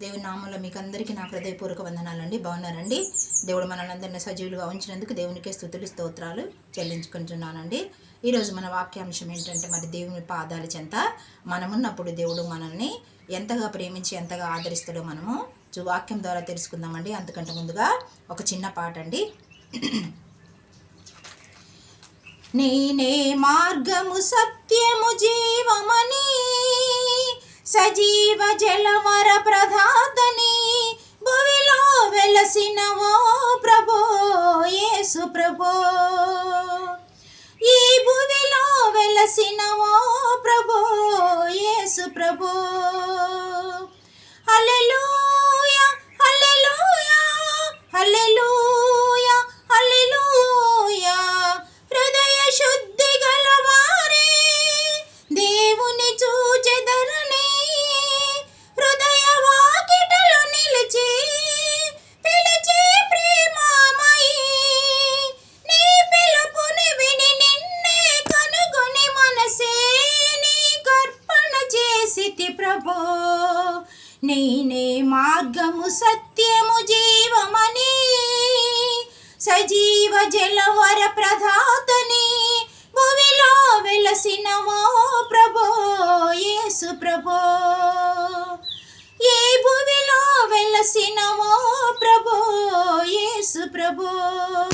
దేవుని నామంలో మీకు అందరికీ నా హృదయపూర్వక వందనాలండి. బాగున్నారండి? దేవుడు మనల్ని అందరినీ సజీవులుగా ఉంచినందుకు దేవునికే స్థుతులు స్తోత్రాలు చెల్లించుకుంటున్నానండి. ఈరోజు మన వాక్యాంశం ఏంటంటే మరి దేవుని పాదాల చెంత. మనమున్నప్పుడు దేవుడు మనల్ని ఎంతగా ప్రేమించి ఎంతగా ఆదరిస్తాడో మనము వాక్యం ద్వారా తెలుసుకుందామండి. అంతకంటే ముందుగా ఒక చిన్న పాట అండి నేనే మార్గము సత్యము జీవమని సజీవ జలవర ప్రధాతని భువిలో వెలసిన ఓ ప్రభో యేసు ప్రభో. ఈ భువిలో వెలసిన ఓ ప్రభో యేసు ప్రభో. జలవర ప్రధాతని భూమిలో వెలసినవో ప్రభో యేసు ప్రభో. ఏ భూమిలో వెలసినవో ప్రభో యేసు ప్రభో.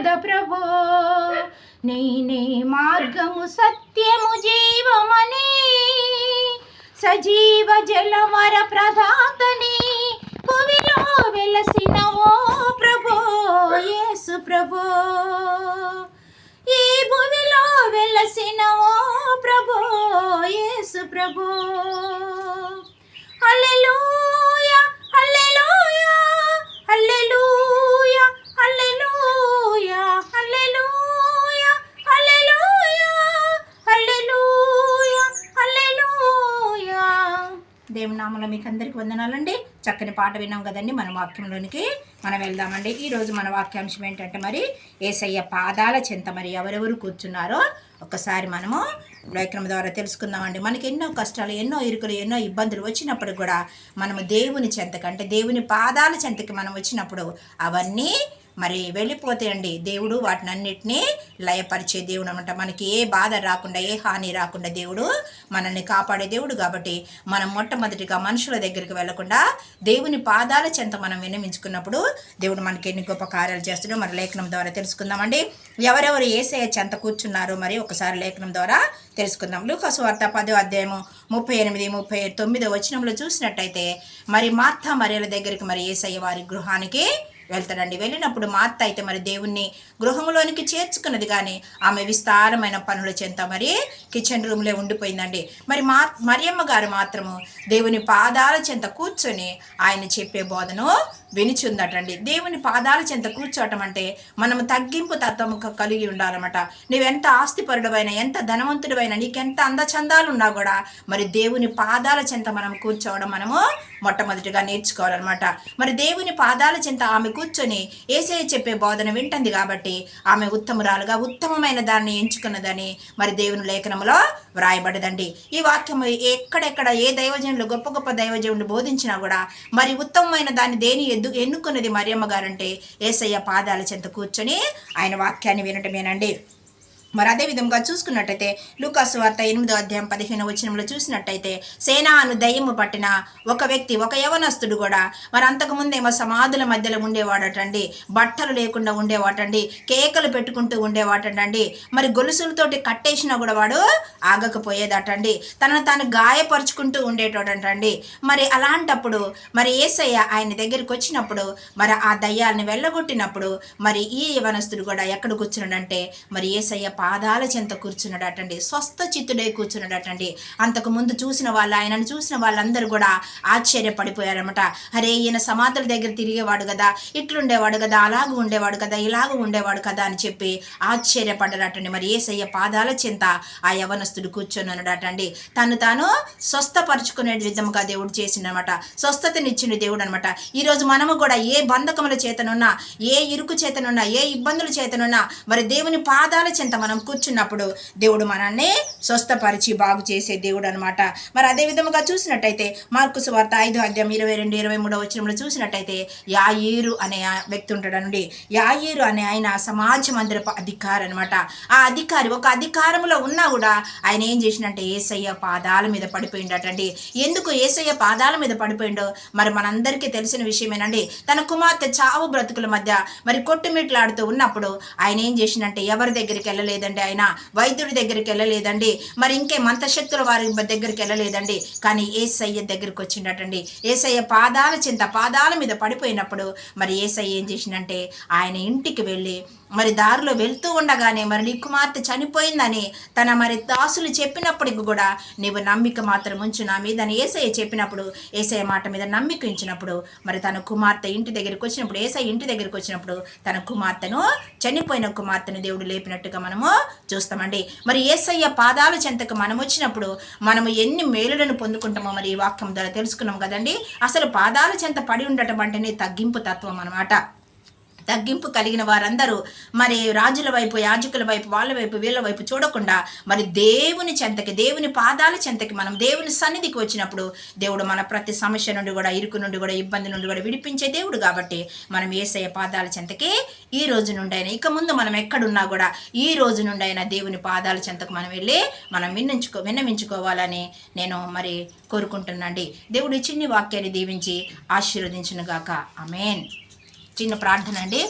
కొలిచెద ప్రభో. నేనే మార్గము సత్యము జీవమని. సజీవ జలవర ప్రధాతని భువిలో వెలసిన ఓ ప్రభో యేసు ప్రభో. ఈ భూమిలో వెలసిన ఓ ప్రభో యేసు ప్రభో. నామంలో మీకు అందరికి వందనాలండి. చక్కని పాట విన్నాం కదండి మన వాక్యంలోనికి మనం వెళ్దామండి. ఈరోజు మన వాక్యాంశం ఏంటంటే మరి ఏసయ్య పాదాల చెంత మరి ఎవరెవరు కూర్చున్నారో ఒకసారి మనము లేఖనం ద్వారా తెలుసుకుందామండి. మనకి ఎన్నో కష్టాలు ఎన్నో ఇరుకులు ఎన్నో ఇబ్బందులు వచ్చినప్పుడు కూడా మనము దేవుని చెంతకంటే దేవుని పాదాల చెంతకి మనం వచ్చినప్పుడు అవన్నీ మరి వెళ్ళిపోతాయండి దేవుడు వాటిని అన్నిటినీ లయపరిచే దేవుడు అనమాట మనకి ఏ బాధ రాకుండా ఏ హాని రాకుండా దేవుడు మనల్ని కాపాడే దేవుడు కాబట్టి మనం మొట్టమొదటిగా మనుషుల దగ్గరికి వెళ్ళకుండా దేవుని పాదాల చెంత మనం విన్నమించుకున్నప్పుడు దేవుడు మనకి ఎన్ని గొప్ప కార్యాలు చేస్తాడో మరి లేఖనం ద్వారా తెలుసుకుందామండి. ఎవరెవరు ఏసే చెంత కూర్చున్నారో మరి ఒకసారి లేఖనం ద్వారా తెలుసుకుందాం. లూకాసు వార్త పదో అధ్యాయము ముప్పై ఎనిమిది ముప్పై తొమ్మిదో వచనంలో చూసినట్టయితే మరి మార్తా మరియల దగ్గరికి మరి ఏసయ్య వారి గృహానికి వెళ్తాడండి. వెళ్ళినప్పుడు మా అత్త అయితే మరి దేవుణ్ణి గృహంలోనికి చేర్చుకున్నది కానీ ఆమె విస్తారమైన పనుల చెంత మరి కిచెన్ రూమ్లో ఉండిపోయిందండి. మరి మా మరియమ్మ గారు మాత్రము దేవుని పాదాల చెంత కూర్చొని ఆయన చెప్పే బోధను వినిచుందటండి. దేవుని పాదాల చెంత కూర్చోవటం అంటే మనము తగ్గింపు తత్వము కలిగి ఉండాలన్నమాట. నువ్వెంత ఆస్తిపరుడవైనా ఎంత ధనవంతుడవైనా నీకెంత అందచందాలు ఉన్నా కూడా మరి దేవుని పాదాల చెంత మనం కూర్చోవడం మనము మొట్టమొదటిగా నేర్చుకోవాలన్నమాట. మరి దేవుని పాదాల చెంత ఆమె కూర్చొని ఏసే చెప్పే బోధన వింటుంది కాబట్టి ఆమె ఉత్తమురాలుగా ఉత్తమమైన దాన్ని ఎంచుకున్నదని మరి దేవుని లేఖనంలో వ్రాయబడదండి. ఈ వాక్యము ఎక్కడెక్కడ ఏ దైవజనులు గొప్ప గొప్ప దైవజనులు బోధించినా కూడా మరి ఉత్తమమైన దాన్ని దేని ఎద్దు ఎన్నుకున్నది మరియమ్మ గారంటే ఏసయ్య పాదాల చెంత కూర్చొని ఆయన వాక్యాన్ని వినటమేనండి. మరి అదే విధంగా చూసుకున్నట్టయితే లూకాసు వార్త ఎనిమిదో అధ్యాయం పదిహేను వచనంలో చూసినట్టయితే సేనా అను దయ్యము పట్టిన ఒక వ్యక్తి ఒక యవనస్తుడు కూడా మరి అంతకుముందేమో సమాధుల మధ్యలో ఉండేవాడటండి బట్టలు లేకుండా ఉండేవాటండి కేకలు పెట్టుకుంటూ ఉండేవాటండి మరి గొలుసులతోటి కట్టేసినా కూడా వాడు ఆగకపోయేదటండి తనను తాను గాయపరుచుకుంటూ ఉండేటోడంటండి. మరి అలాంటప్పుడు మరి ఏసయ్య ఆయన దగ్గరికి వచ్చినప్పుడు మరి ఆ దయ్యాలను వెళ్ళగొట్టినప్పుడు మరి ఈ యవనస్తుడు కూడా ఎక్కడ కూర్చున్నాడంటే మరి ఏసయ్య పాదాల చెంత కూర్చున్నాడటండి. స్వస్థ చిత్తుడై కూర్చున్నాడటండి. అంతకు ముందు చూసిన వాళ్ళు ఆయనను చూసిన వాళ్ళందరూ కూడా ఆశ్చర్యపడిపోయారనమాట అరే ఈయన సమాధుల దగ్గర తిరిగేవాడు కదా ఇట్లుండేవాడు కదా అలాగ ఉండేవాడు కదా ఇలాగ ఉండేవాడు కదా అని చెప్పి ఆశ్చర్యపడ్డారటండి. మరి ఏసయ్య పాదాల చెంత ఆ యవనస్తుడు కూర్చొని తను తాను స్వస్థపరుచుకునే విధముగా దేవుడు చేసిండనమాట స్వస్థతనిచ్చిన దేవుడు అనమాట ఈరోజు మనము కూడా ఏ బంధకముల చేతనున్నా ఏ ఇరుకు చేతనున్నా ఏ ఇబ్బందుల చేతనున్నా మరి దేవుని పాదాల చెంత మనం మనం కూర్చున్నప్పుడు దేవుడు మనల్ని స్వస్థపరిచి బాగు చేసే దేవుడు అనమాట మరి అదే విధముగా చూసినట్టయితే మార్కు సువార్త ఐదు అధ్యాయం ఇరవై రెండు ఇరవై మూడో వచ్చినప్పుడు చూసినట్టయితే యాయేరు అనే వ్యక్తి ఉంటాడనండి యాయేరు అనే ఆయన సమాజ మందిరపు అధికారి అనమాట ఆ అధికారి ఒక అధికారంలో ఉన్నా కూడా ఆయన ఏం చేసినట్టే ఏసయ్య పాదాల మీద పడిపోయిండటండి. ఎందుకు ఏసయ్య పాదాల మీద పడిపోయిండో మరి మనందరికీ తెలిసిన విషయమేనండి. తన కుమార్తె చావు బ్రతుకుల మధ్య మరి కొట్టుమిట్లాడుతూ ఉన్నప్పుడు ఆయన ఏం చేసినట్టే ఎవరి దగ్గరికి వెళ్ళలేదు. వెళ్ళలేదండి ఆయన. వైద్యుడి దగ్గరికి వెళ్ళలేదండి. మరి ఇంకే మంత్రశక్తుల వారి దగ్గరికి వెళ్ళలేదండి. కానీ ఏసయ్య దగ్గరికి వచ్చిండటండి. ఏసయ్య పాదాల చింత పాదాల మీద పడిపోయినప్పుడు మరి ఏసయ్య ఏం చేసిందంటే ఆయన ఇంటికి వెళ్ళి మరి దారిలో వెళ్తూ ఉండగానే మరి నీ కుమార్తె చనిపోయిందని తన మరి దాసులు చెప్పినప్పటికి కూడా నీవు నమ్మిక మాత్రం ఉంచు నా మీద అని ఏసయ్య చెప్పినప్పుడు ఏసయ్య మాట మీద నమ్మిక ఉంచినప్పుడు మరి తన కుమార్తె ఇంటి దగ్గరికి వచ్చినప్పుడు ఏసయ్య ఇంటి దగ్గరికి వచ్చినప్పుడు తన కుమార్తెను చనిపోయిన కుమార్తెను దేవుడు లేపినట్టుగా మనము చూస్తామండి. మరి ఏసయ్య పాదాల చెంతకు మనం వచ్చినప్పుడు మనము ఎన్ని మేలులను పొందుకుంటామో మరి ఈ వాక్యం ద్వారా తెలుసుకున్నాం కదండి. అసలు పాదాల చెంత పడి ఉండటం అంటేనే తగ్గింపు తత్వం అనమాట తగ్గింపు కలిగిన వారందరూ మరి రాజుల వైపు యాజకుల వైపు వాళ్ళ వైపు వీళ్ళ వైపు చూడకుండా మరి దేవుని చెంతకి దేవుని పాదాల చెంతకి మనం దేవుని సన్నిధికి వచ్చినప్పుడు దేవుడు మన ప్రతి సమస్య నుండి కూడా ఇరుకు నుండి కూడా ఇబ్బంది నుండి కూడా విడిపించే దేవుడు కాబట్టి మనం ఏసయ్య పాదాల చెంతకి ఈ రోజు నుండి అయినా ఇక ముందు మనం ఎక్కడున్నా కూడా ఈ రోజు నుండి అయినా దేవుని పాదాల చెంతకు మనం వెళ్ళి మనం విన్నించుకో విన్నవించుకోవాలని నేను మరి కోరుకుంటున్నాండి. దేవుడు చిన్ని వాక్యాన్ని దీవించి ఆశీర్వదించునుగాక. అమేన్ చిన్న ప్రార్థన అండి.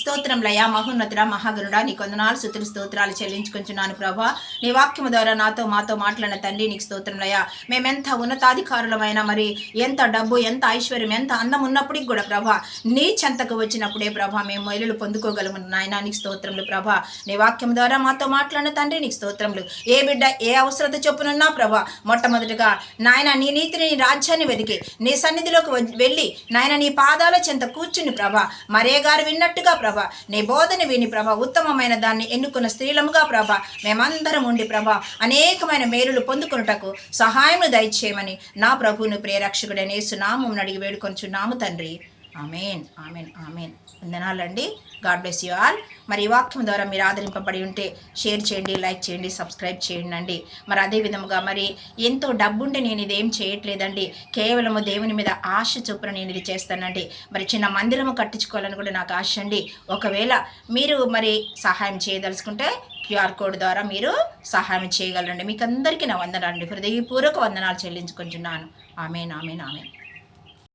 స్తోత్రంలయ మహోన్నతుడ మహాగరుడ నీ కొందనాలు సుతులు స్తోత్రాలు చెల్లించుకుంటున్నాను ప్రభా. నీ వాక్యము ద్వారా నాతో మాతో మాట్లాడిన తండ్రి నీకు స్తోత్రంలయ మేమెంత ఉన్నతాధికారులమైన మరి ఎంత డబ్బు ఎంత ఐశ్వర్యం ఎంత అందం ఉన్నప్పటికి కూడా ప్రభా నీ చెంతకు వచ్చినప్పుడే ప్రభా మేము మహిళలు పొందుకోగలము నాయన నీకు స్తోత్రములు ప్రభా. నీ వాక్యం ద్వారా మాతో మాట్లాడిన తండ్రి నీకు స్తోత్రములు. ఏ బిడ్డ ఏ అవసరత చొప్పునున్నా ప్రభా మొట్టమొదటిగా నాయన నీ నీతిని నీ రాజ్యాన్ని వెతికి నీ సన్నిధిలోకి వెళ్ళి నాయన నీ పాదాల చెంత కూర్చుని ప్రభా మరే గారు విన్నట్టుగా ప్రభా నీ బోధన విని ప్రభా ఉత్తమమైన దాన్ని ఎన్నుకున్న స్త్రీలముగా ప్రభా మేమందరం ఉండి ప్రభా అనేకమైన మేలులు పొందుకున్నటకు సహాయం దయచేయమని నా ప్రభువును ప్రియరక్షకుడనేసు నామం అడిగి వేడుకొంచున్నాము తండ్రి. Amen amen amen. వందనాలండి. God bless you all. మరి ఈ వాక్యం ద్వారా మీరు ఆదరింపబడి ఉంటే షేర్ చేయండి లైక్ చేయండి సబ్స్క్రైబ్ చేయండి మరి అదే విధముగా మరి ఎంతో డబ్బుంటే నేను ఇదేం చేయట్లేదండి. కేవలము దేవుని మీద ఆశ చొప్పున నేను ఇది చేస్తానండి. మరి చిన్న మందిరము కట్టించుకోవాలని కూడా నాకు ఆశ అండి. ఒకవేళ మీరు మరి సహాయం చేయదలుచుకుంటే క్యూఆర్ కోడ్ ద్వారా మీరు సహాయం చేయగలరండి. మీకు అందరికీ నా వందనాలండి. హృదయపూర్వక వందనాలు చెల్లించుకుంటున్నాను ఆమెన్ ఆమెన్ ఆమెన్.